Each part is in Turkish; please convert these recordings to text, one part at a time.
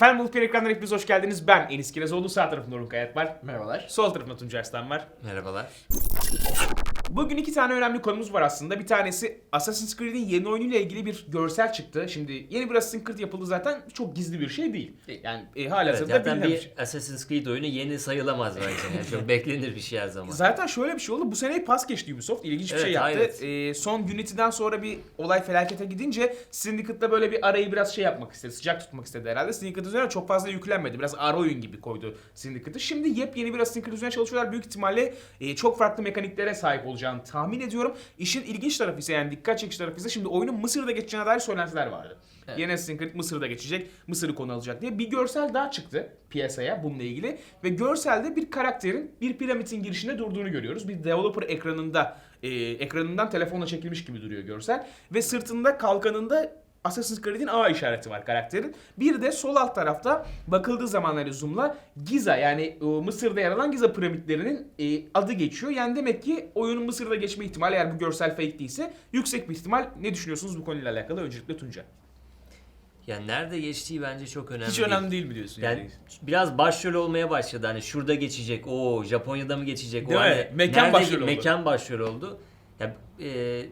Efendim Multiplayer ekranlarına hepiniz hoş geldiniz. Ben Enis Kirezoğlu, sağ tarafımda Orhun Kayat var. Merhabalar. Sol tarafımda Tuncay Arslan var. Merhabalar. Bugün iki tane önemli konumuz var aslında. Bir tanesi Assassin's Creed'in yeni oyunuyla ilgili bir görsel çıktı. Şimdi yeni bir Assassin's Creed yapıldı zaten çok gizli bir şey değil. Yani e, hala Evet, zaten bir şey. Assassin's Creed oyunu yeni sayılamaz bence. Yani çok beklenir bir şey her zaman. Zaten şöyle bir şey oldu. Bu seneyi pas geçti Ubisoft. İlginç bir Evet, şey yaptı. Ee, son Unity'den sonra bir olay felakete gidince Syndicate'da böyle bir arayı biraz şey yapmak istedi. Sıcak tutmak istedi herhalde. Syndicate üzerine çok fazla yüklenmedi. Biraz ara oyun gibi koydu Syndicate'ı. Şimdi yepyeni bir Assassin's Creed üzerine çalışıyorlar. Büyük ihtimalle e, çok farklı mekaniklere sahip olacağını tahmin ediyorum. İşin ilginç tarafı ise yani dikkat çekici tarafı ise şimdi oyunun Mısır'da geçeceğine dair söylentiler vardı. Evet. Yeni Assassin's Creed Mısır'da geçecek. Mısır'ı konu alacak diye. Bir görsel daha çıktı piyasaya bununla ilgili. Ve görselde bir karakterin bir piramidin girişinde durduğunu görüyoruz. Bir developer ekranında e, ekranından telefonla çekilmiş gibi duruyor görsel. Ve sırtında kalkanında Assassin's Creed'in A işareti var karakterin. Bir de sol alt tarafta bakıldığı zaman hani zoom'la Giza yani e, Mısır'da yer alan Giza piramitlerinin e, adı geçiyor. Yani demek ki oyunun Mısır'da geçme ihtimali eğer bu görsel fake değilse yüksek bir ihtimal. Ne düşünüyorsunuz bu konuyla alakalı? Öncelikle Tunca. Yani nerede geçtiği bence çok önemli Hiç değil. önemli değil mi diyorsun? Yani Yani? biraz başrol olmaya başladı. Hani şurada geçecek, o Japonya'da mı geçecek? Değil o mi? hani Mekan nerede- başrol oldu. Mekan başrol oldu. Ya, e,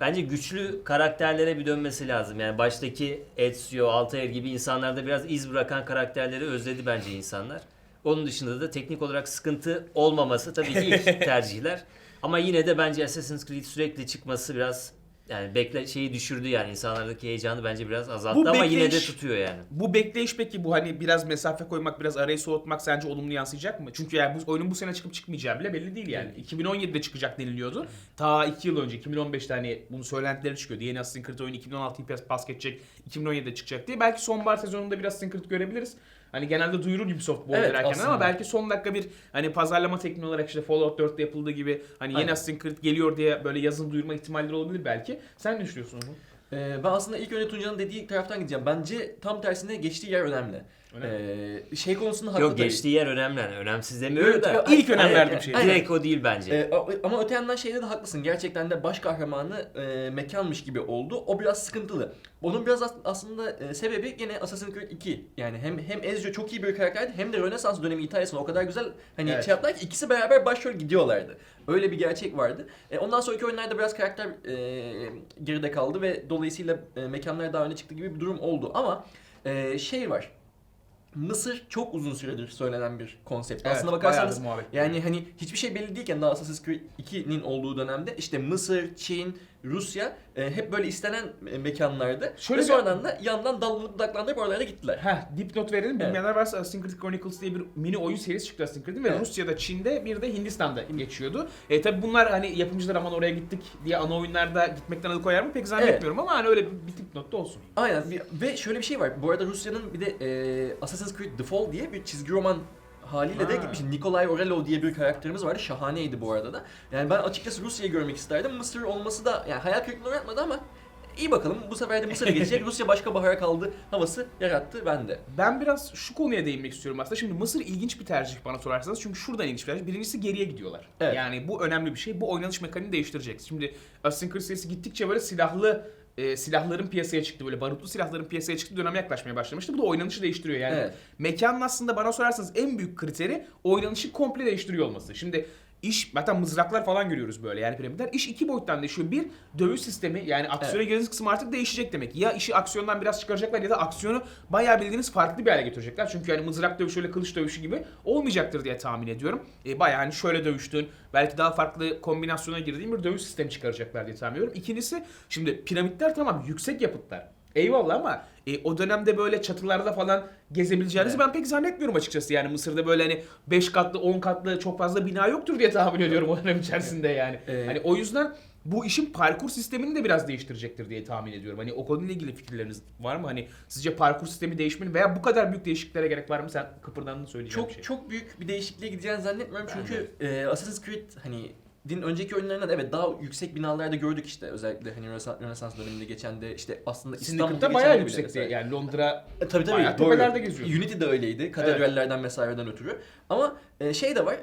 bence güçlü karakterlere bir dönmesi lazım. Yani baştaki Ezio, Altair gibi insanlarda biraz iz bırakan karakterleri özledi bence insanlar. Onun dışında da teknik olarak sıkıntı olmaması tabii ki ilk tercihler. Ama yine de bence Assassin's Creed sürekli çıkması biraz yani bekle şeyi düşürdü yani insanlardaki heyecanı bence biraz azalttı Bu ama yine de bekleyiş- tutuyor yani. Bu bekleyiş peki bu hani biraz mesafe koymak, biraz arayı soğutmak sence olumlu yansıyacak mı? Çünkü yani bu oyunun bu sene çıkıp çıkmayacağı bile belli değil yani. 2017'de çıkacak deniliyordu. Ta 2 yıl önce 2015'te hani bunun söylentileri çıkıyordu. Yeni Assassin's Creed oyunu 2016'yı pas, pas geçecek, 2017'de çıkacak diye. Belki sonbahar sezonunda bir Assassin's Creed görebiliriz. Hani genelde duyurur Ubisoft bu Evet, erken ama belki son dakika bir hani pazarlama tekniği olarak işte Fallout 4'te yapıldığı gibi hani yeni Aynen. Assassin's Creed geliyor diye böyle yazın duyurma ihtimalleri olabilir belki. Sen ne düşünüyorsun onu? Ee, ben aslında ilk önce Tunca'nın dediği taraftan gideceğim. Bence tam tersine geçtiği yer önemli. Ee, şey konusunda haklı Yok tabii. geçtiği yer önemli. Yani önemsiz demiyorum Evet, da. yok, İlk önem Hani verdiğim şey. Direkt o değil bence. Ee, a- ama öte yandan şeyde de haklısın. Gerçekten de baş kahramanı e, mekanmış gibi oldu. O biraz sıkıntılı. Onun biraz as- aslında e, sebebi yine Assassin's Creed 2. Yani hem hem Ezio çok iyi bir karakterdi hem de Rönesans dönemi İtalya'sında o kadar güzel hani Evet. şey yaptılar ki ikisi beraber başrol gidiyorlardı. Öyle bir gerçek vardı. E, ondan sonraki oyunlarda biraz karakter e, geride kaldı ve dolayısıyla e, mekanlar daha öne çıktı gibi bir durum oldu. Ama e, şey var. Mısır çok uzun süredir söylenen bir konsept. Aslında bakarsanız yani hani hiçbir şey belli değilken daha Assassin's Creed 2'nin olduğu dönemde işte Mısır, Çin, Rusya e, hep böyle istenen e, mekanlardı. Şöyle Ve bir- sonradan da yandan dallanıp budaklandırıp oralara gittiler. Heh, dipnot verelim. Evet. Bilmeyenler varsa Assassin's Creed Chronicles diye bir mini oyun serisi çıktı Assassin's Creed'in ve Evet. Rusya'da, Çin'de bir de Hindistan'da geçiyordu. E tabi bunlar hani yapımcılar aman oraya gittik diye ana oyunlarda gitmekten alıkoyar mı pek zannetmiyorum ama hani öyle bir, bir dipnot da olsun. Aynen bir- ve şöyle bir şey var. Bu arada Rusya'nın bir de e, Assassin's Creed The Fall diye bir çizgi roman haliyle de Ha. gitmiş. Nikolay Orelov diye bir karakterimiz vardı. Şahaneydi bu arada da. Yani ben açıkçası Rusya'yı görmek isterdim. Mısır olması da yani hayal kırıklığına uğratmadı ama iyi bakalım. Bu sefer de Mısır'a geçecek. Rusya başka bahara kaldı havası yarattı bende. Ben biraz şu konuya değinmek istiyorum aslında. Şimdi Mısır ilginç bir tercih bana sorarsanız. Çünkü şuradan ilginç bir tercih. Birincisi geriye gidiyorlar. Evet. Yani bu önemli bir şey. Bu oynanış mekaniğini değiştirecek. Şimdi Assassin's Creed serisi gittikçe böyle silahlı e, silahların piyasaya çıktı. Böyle barutlu silahların piyasaya çıktı dönem yaklaşmaya başlamıştı. Bu da oynanışı değiştiriyor. Yani Evet. mekanın aslında bana sorarsanız en büyük kriteri oynanışı komple değiştiriyor olması. Şimdi iş zaten mızraklar falan görüyoruz böyle yani piramitler. İş iki boyuttan değişiyor. Bir dövüş sistemi yani aksiyona girdiğiniz kısım artık değişecek demek. Ya işi aksiyondan biraz çıkaracaklar ya da aksiyonu bayağı bildiğiniz farklı bir hale getirecekler. Çünkü yani mızrak dövüşü öyle kılıç dövüşü gibi olmayacaktır diye tahmin ediyorum. E, bayağı hani şöyle dövüştün belki daha farklı kombinasyona girdiğin bir dövüş sistemi çıkaracaklar diye tahmin ediyorum. İkincisi şimdi piramitler tamam yüksek yapıtlar. Eyvallah ama e, o dönemde böyle çatılarda falan gezebileceğinizi Evet. ben pek zannetmiyorum açıkçası. Yani Mısır'da böyle hani 5 katlı 10 katlı çok fazla bina yoktur diye tahmin ediyorum o dönem içerisinde yani. Ee, Hani o yüzden bu işin parkur sistemini de biraz değiştirecektir diye tahmin ediyorum. Hani o konuyla ilgili fikirleriniz var mı? Hani sizce parkur sistemi değişmeli veya bu kadar büyük değişikliklere gerek var mı? Sen kıpırdandın söyleyeceğin Çok şey. çok büyük bir değişikliğe gideceğini zannetmiyorum çünkü e, Assassin's Creed hani din önceki oyunlarında da evet daha yüksek binalarda gördük işte özellikle hani Rönesans, Rönesans döneminde geçen de işte aslında İstanbul'da bayağı yüksekti. mesela. Yani Londra E, tabii tabii Bayağı tepelerde geziyor. Unity de öyleydi. Katedrallerden vesaireden ötürü. Ama e, şey de var.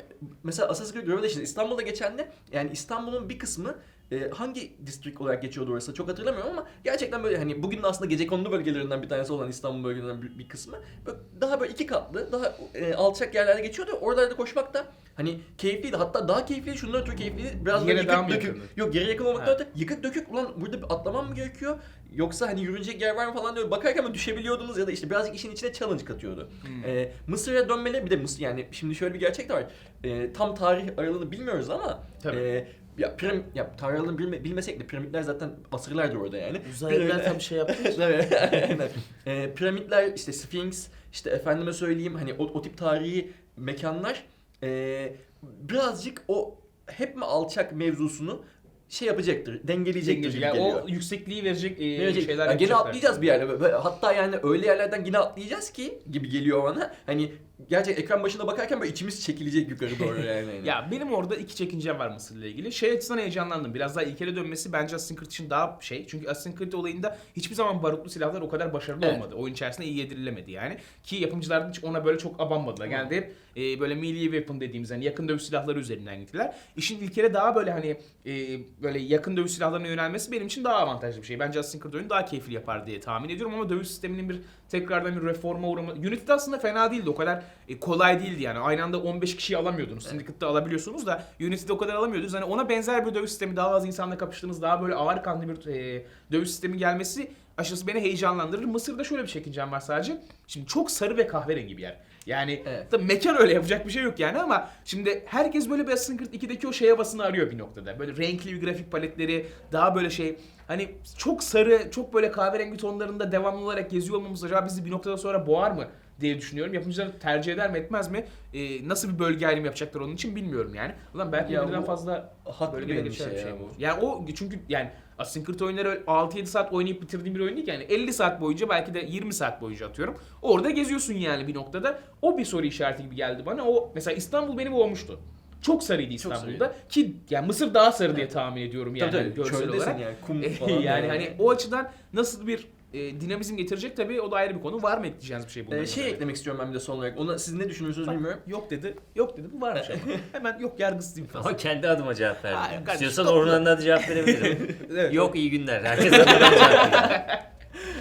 Mesela Assassin's Creed Revelation İstanbul'da geçen de yani İstanbul'un bir kısmı e, hangi district olarak geçiyordu orası çok hatırlamıyorum ama gerçekten böyle hani bugün de aslında gecekondu bölgelerinden bir tanesi olan İstanbul bölgelerinden bir, bir kısmı böyle daha böyle iki katlı daha e, alçak yerlerde geçiyordu. Oralarda koşmak da hani keyifliydi. Hatta daha keyifliydi. Şundan ötürü keyifliydi. Biraz böyle Yere daha yıkık mı dökük. yakındı? Yok geri yakın olmaktan Ha. öte yıkık dökük. Ulan burada bir atlamam mı gerekiyor? Yoksa hani yürünecek yer var mı falan diyor. Bakarken böyle düşebiliyordunuz ya da işte birazcık işin içine challenge katıyordu. Hmm. Ee, Mısır'a dönmeleri bir de Mısır yani şimdi şöyle bir gerçek de var. Ee, tam tarih aralığını bilmiyoruz ama Tabii. e, ya piram ya aralığını bilme, bilmesek de piramitler zaten asırlardır orada yani. Uzaylılar tam şey yaptı. Evet, aynen. Ee, piramitler işte Sphinx işte efendime söyleyeyim hani o, o tip tarihi mekanlar e, birazcık o hep mi alçak mevzusunu şey yapacaktır, dengeleyecektir gibi yani geliyor. o yüksekliği verecek, e, Verecek. şeyler Ya gene yapacaklar. atlayacağız bir yerlere. Ve Hatta yani öyle yerlerden yine atlayacağız ki gibi geliyor bana. Hani gerçek ekran başına bakarken böyle içimiz çekilecek yukarı doğru yani. Ya benim orada iki çekincem var Mısır'la ilgili. Şey açısından heyecanlandım. Biraz daha ilkele dönmesi bence Assassin's Creed için daha şey. Çünkü Assassin's Creed olayında hiçbir zaman barutlu silahlar o kadar başarılı Evet. olmadı. Oyun içerisinde iyi yedirilemedi yani. Ki yapımcılar da hiç ona böyle çok abanmadılar. Genelde hep e, böyle melee weapon dediğimiz hani yakın dövüş silahları üzerinden gittiler. İşin ilkele daha böyle hani e, böyle yakın dövüş silahlarına yönelmesi benim için daha avantajlı bir şey. Bence Assassin's Creed oyunu daha keyifli yapar diye tahmin ediyorum ama dövüş sisteminin bir tekrardan bir reforma uğrama... Unity'de aslında fena değildi. O kadar e, kolay değildi yani. Aynı anda 15 kişiyi alamıyordunuz. Syndicate'da alabiliyorsunuz da Unity'de o kadar alamıyordunuz. Hani ona benzer bir dövüş sistemi, daha az insanla kapıştığınız, daha böyle ağır kanlı bir e, dövüş sistemi gelmesi aşırısı beni heyecanlandırır. Mısır'da şöyle bir çekincem var sadece. Şimdi çok sarı ve kahverengi bir yer. Yani Evet. tabii mekan öyle yapacak bir şey yok yani ama şimdi herkes böyle bir Assassin's Creed 2'deki o şey havasını arıyor bir noktada. Böyle renkli bir grafik paletleri, daha böyle şey hani çok sarı, çok böyle kahverengi tonlarında devamlı olarak geziyor olmamız acaba bizi bir noktada sonra boğar mı diye düşünüyorum. Yapımcılar tercih eder mi etmez mi? Ee, nasıl bir bölge ayrımı yapacaklar onun için bilmiyorum yani. Ulan belki Ya birden fazla haklı bölgede bir geçer endişe bir şey ya bu. Yani o çünkü yani Assassin's Creed oyunları öyle 6-7 saat oynayıp bitirdiğim bir oyun değil ki yani 50 saat boyunca belki de 20 saat boyunca atıyorum. Orada geziyorsun yani bir noktada. O bir soru işareti gibi geldi bana. O mesela İstanbul beni boğmuştu. Çok sarıydı İstanbul'da ki yani Mısır daha sarı diye tahmin ediyorum yani tabii tabii görsel çöldesin olarak. yani kum falan. yani hani o açıdan nasıl bir e, dinamizm getirecek tabii o da ayrı bir konu. Var mı ekleyeceğiniz bir şey bununla Ee, şey ilgili? eklemek istiyorum ben bir de son olarak. Ona siz ne düşünüyorsunuz bilmiyorum. Yok dedi. Yok dedi. Bu varmış ama. Hemen yok yargısızım falan. Ama kendi adıma cevap Hayır, verdim. kardeşim, İstiyorsan. Orhun'un adına cevap verebilirim. Evet. Yok iyi günler. Herkes adına cevap veriyor.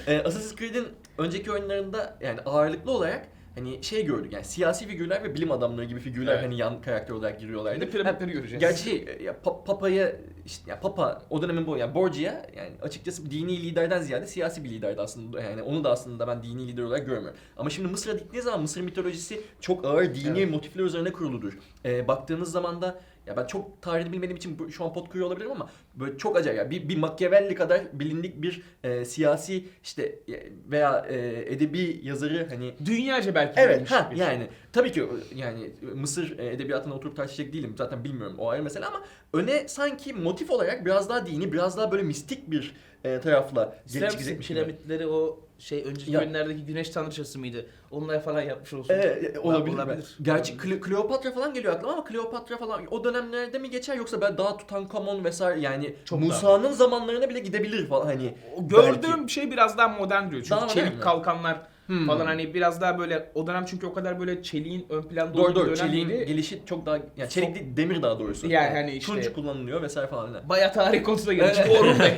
Ee, Assassin's Creed'in önceki oyunlarında yani ağırlıklı olarak hani şey gördük yani siyasi figürler ve bilim adamları gibi figürler Evet. hani yan karakter olarak giriyorlardı. De piramitleri göreceğiz. Gerçi ya pa- Papa'ya işte ya Papa o dönemin bu yani Borgia yani açıkçası dini liderden ziyade siyasi bir liderdi aslında. Yani onu da aslında ben dini lider olarak görmüyorum. Ama şimdi Mısır'a gittiğiniz zaman Mısır mitolojisi çok ağır dini Evet. motifler üzerine kuruludur. Ee, baktığınız zaman da ya ben çok tarihini bilmediğim için şu an pot kuruyor olabilirim ama böyle çok acayip. Yani bir, bir Machiavelli kadar bilindik bir e, siyasi işte e, veya e, edebi yazarı hani Dünyaca belki Evet ha bir- yani tabii ki yani Mısır e, edebiyatına oturup tartışacak değilim. Zaten bilmiyorum o ayrı mesele ama öne sanki motif olarak biraz daha dini biraz daha böyle mistik bir e, tarafla gelip misin çıkacak piramitleri o şey önceki Ya- oyunlardaki güneş tanrıçası mıydı? Onunla falan yapmış olsun. Evet, olabilir. Olabilir. Gerçi Kle- Kleopatra falan geliyor aklıma ama Kleopatra falan o dönemlerde mi geçer yoksa ben daha Tutankamon vesaire yani Çok Musa'nın zamanlarına bile gidebilir falan hani. O gördüğüm şey biraz daha modern duruyor. Çünkü Daha modern çelik mi? kalkanlar Hmm. falan hani biraz daha böyle o dönem çünkü o kadar böyle çeliğin ön planda Doğru olduğu doğru bir dönem çeliğin değildi. gelişi çok daha yani çelik değil demir daha doğrusu. Yani hani işte- Tunç kullanılıyor vesaire falan. Bayağı tarih konusuna geldi. Çünkü Orhun Bey.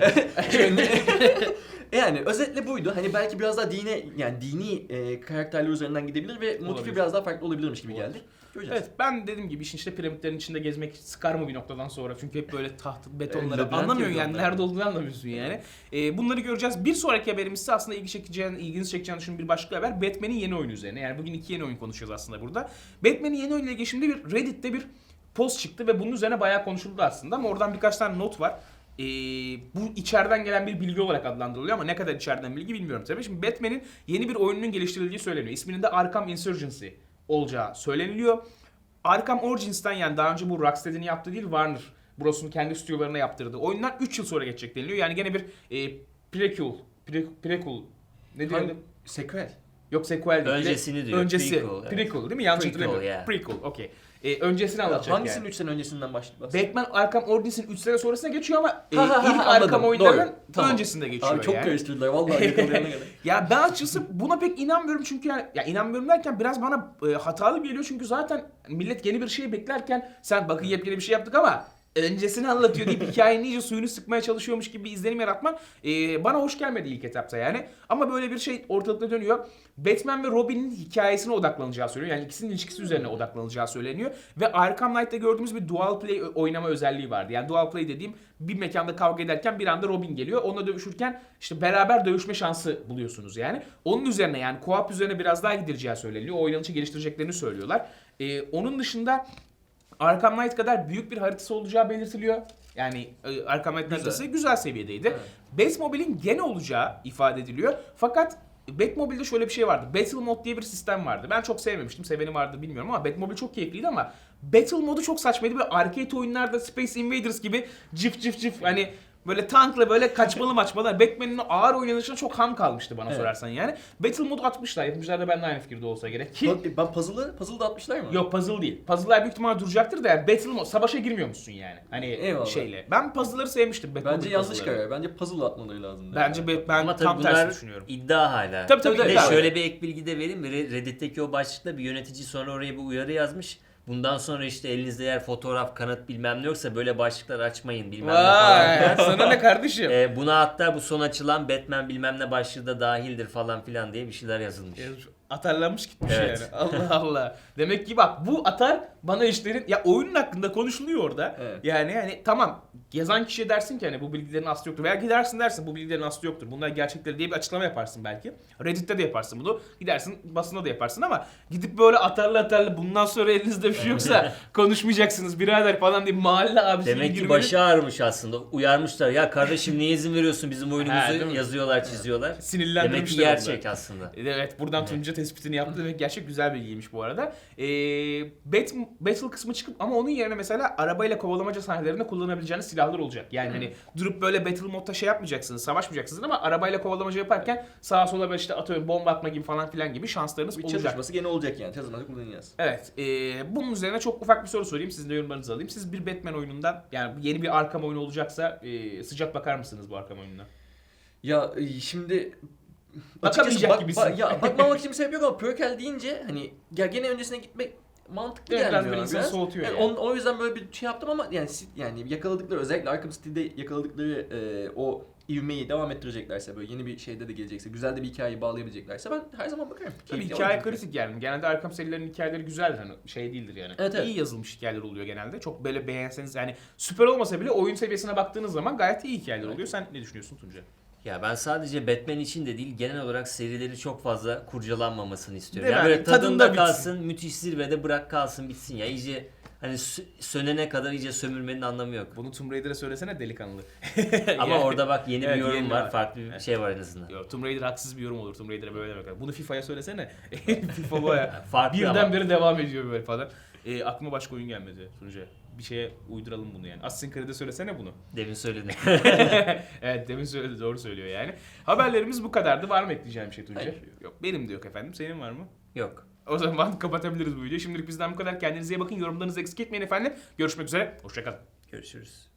Yani özetle buydu. Hani belki biraz daha dine yani dini e, karakterler üzerinden gidebilir ve motifi Olabilir. biraz daha farklı olabilirmiş gibi geldi. Göreceğiz. Evet ben dediğim gibi işin işte piramitlerin içinde gezmek sıkar mı bir noktadan sonra çünkü hep böyle taht E, betonları labirent anlamıyorsun yani onlar. nerede olduğunu anlamıyorsun yani. Ee, bunları göreceğiz. Bir sonraki haberimiz ise aslında ilgi çekeceğini, ilginizi çekeceğini düşündüğüm bir başka haber. Batman'in yeni oyunu üzerine. Yani bugün iki yeni oyun konuşacağız aslında burada. Batman'in yeni oyunuyla ilgili şimdi bir Reddit'te bir post çıktı ve bunun üzerine bayağı konuşuldu aslında ama oradan birkaç tane not var. Ee, bu içeriden gelen bir bilgi olarak adlandırılıyor ama ne kadar içeriden bilgi bilmiyorum tabii. Şimdi Batman'in yeni bir oyununun geliştirildiği söyleniyor. İsminin de Arkham Insurgency olacağı söyleniliyor. Arkham Origins'ten yani daha önce bu Rocksteady'nin yaptığı değil Warner Bros'un kendi stüdyolarına yaptırdığı oyundan 3 yıl sonra geçecek deniliyor. Yani gene bir e, prequel, pre, prequel ne? Hangi- Sequel. Yok sequel değil. Öncesini diyor, Öncesi. prequel, evet. Prequel değil mi? Yanlış Prequel, hatırlamıyorum. yeah. Prequel, okey. E, öncesini anlatacak Hangisinin yani. 3 sene öncesinden başladı? Batman Arkham Origins'in 3 sene sonrasına geçiyor ama e, Ha, ha, ha, ilk anladım. Arkham oyunlarının Doğru. Tamam. öncesinde geçiyor Abi çok yani. karıştırdılar vallahi yakalayana kadar. Ya ben açıkçası buna pek inanmıyorum çünkü yani ya inanmıyorum derken biraz bana e, hatalı geliyor çünkü zaten millet yeni bir şey beklerken sen bakın yepyeni bir şey yaptık ama öncesini anlatıyor deyip hikayenin iyice suyunu sıkmaya çalışıyormuş gibi bir izlenim yaratman e, bana hoş gelmedi ilk etapta yani. Ama böyle bir şey ortalıkta dönüyor. Batman ve Robin'in hikayesine odaklanacağı söyleniyor. Yani ikisinin ilişkisi üzerine odaklanacağı söyleniyor. Ve Arkham Knight'ta gördüğümüz bir dual play oynama özelliği vardı. Yani dual play dediğim bir mekanda kavga ederken bir anda Robin geliyor. Onunla dövüşürken işte beraber dövüşme şansı buluyorsunuz yani. Onun üzerine yani co-op üzerine biraz daha gidileceği söyleniyor. O oynanışı geliştireceklerini söylüyorlar. E, onun dışında Arkham Knight kadar büyük bir haritası olacağı belirtiliyor. Yani e, Arkham Knight Güzel. haritası güzel seviyedeydi. Evet. Batmobile'in gene olacağı ifade ediliyor. Fakat Batmobile'de şöyle bir şey vardı. Battle Mode diye bir sistem vardı. Ben çok sevmemiştim. Seveni vardı bilmiyorum ama Batmobile çok keyifliydi ama Battle modu çok saçmaydı. Böyle arcade oyunlarda Space Invaders gibi cif cif cif hani böyle tankla böyle kaçmalı maçmalar. Batman'in ağır oynanışına çok ham kalmıştı bana Evet. sorarsan yani. Battle modu atmışlar. Yapımcılar da benimle aynı fikirde olsa gerek ki. Pa- Ben puzzle'ı, puzzle'ı da atmışlar mı? Yok puzzle değil. Puzzle'lar büyük ihtimalle duracaktır da yani battle mode, savaşa girmiyormuşsun yani. Hani Eyvallah. şeyle. Ben puzzle'ları sevmiştim. Batmobile Bence yanlış puzzle'ları. karar. Bence puzzle atmaları lazım. Bence be- ben Ama tam tabii tersini bunlar düşünüyorum. iddia hala. Tabii, tabii, Bir de iddia. şöyle bir ek bilgi de vereyim. Re- Reddit'teki o başlıkta bir yönetici sonra oraya bir uyarı yazmış. Bundan sonra işte elinizde eğer fotoğraf, kanıt bilmem ne yoksa böyle başlıklar açmayın bilmem ne falan Vay filan. sana ne kardeşim? Ee, buna hatta bu son açılan Batman bilmem ne başlığı da dahildir falan filan diye bir şeyler yazılmış. Atarlanmış gitmiş Evet. yani. Allah Allah. Demek ki bak bu atar bana işlerin ya oyunun hakkında konuşuluyor orada. Evet. Yani hani tamam yazan kişiye dersin ki hani bu bilgilerin aslı yoktur. Veya gidersin dersin bu bilgilerin aslı yoktur. Bunlar gerçekleri diye bir açıklama yaparsın belki. Reddit'te de yaparsın bunu. Gidersin basına da yaparsın ama gidip böyle atarlı atarlı bundan sonra elinizde bir şey yoksa konuşmayacaksınız birader falan diye mahalle abisi Demek ki girmenin- başı ağrımış aslında. Uyarmışlar. Ya kardeşim niye izin veriyorsun bizim Ha, değil oyunumuzu mi? yazıyorlar, çiziyorlar. Demek ki Sinirlendirmişler gerçek onları. aslında. Evet buradan Tunca tespitini yaptı demek gerçek güzel bilgiymiş bu arada. Ee, bat, battle kısmı çıkıp ama onun yerine mesela arabayla kovalamaca sahnelerinde kullanabileceğiniz silahlar olacak. Yani hani durup böyle battle modda şey yapmayacaksınız, savaşmayacaksınız ama arabayla kovalamaca yaparken sağa sola böyle işte atıyorum bomba atma gibi falan filan gibi şanslarınız Bir olacak. çalışması gene olacak yani. Çalışması kullanacağız. Evet. ee, bunun üzerine çok ufak bir soru sorayım. Sizin de yorumlarınızı alayım. Siz bir Batman oyunundan yani yeni bir Arkham oyunu olacaksa ee, sıcak bakar mısınız bu Arkham oyununa? Ya e, şimdi Bakamayacak bak- gibisin. bak- ya bakmamak için bir sebep yok ama Purkel deyince hani ya gene öncesine gitmek mantıklı Evet, biraz gelmiyor. bana insanı soğutuyor Yani yani. on- o yüzden böyle bir şey yaptım ama yani yani yakaladıkları özellikle Arkham City'de yakaladıkları e, o ivmeyi devam ettireceklerse böyle yeni bir şeyde de gelecekse güzel de bir hikayeyi bağlayabileceklerse ben her zaman bakarım. Tabii Keyifli hikaye kritik yani. Genelde Arkham serilerinin hikayeleri güzeldir hani şey değildir yani. Evet, evet. İyi yazılmış hikayeler oluyor genelde. Çok böyle beğenseniz yani süper olmasa bile oyun seviyesine baktığınız zaman gayet iyi hikayeler oluyor. Sen ne düşünüyorsun Tunca? Ya ben sadece Batman için de değil genel olarak serileri çok fazla kurcalanmamasını istiyorum. Değil Yani böyle Tadında tadında bitsin. kalsın, müthiş zirvede bırak kalsın bitsin ya. İyice hani sö- sönene kadar iyice sömürmenin anlamı yok. Bunu Tomb Raider'a söylesene delikanlı. Ama Yani- orada bak yeni Evet, bir yorum yeni var, farklı bir Evet. şey var en azından. Yo, Tomb Raider haksız bir yorum olur. Tomb Raider'a böyle demek. Bunu FIFA'ya söylesene. FIFA baya Farklı birden ama. beri devam ediyor böyle falan. E, aklıma başka oyun gelmedi Tunca. Bir şeye uyduralım bunu yani. Assassin's Creed'e söylesene bunu. Demin söyledim. evet demin söyledi doğru söylüyor yani. Haberlerimiz bu kadardı. Var mı ekleyeceğim bir şey Tunca? Hayır. Yok benim de yok efendim. Senin var mı? Yok. O zaman kapatabiliriz bu videoyu. Şimdilik bizden bu kadar. Kendinize iyi bakın. Yorumlarınızı eksik etmeyin efendim. Görüşmek üzere. Hoşçakalın. Görüşürüz.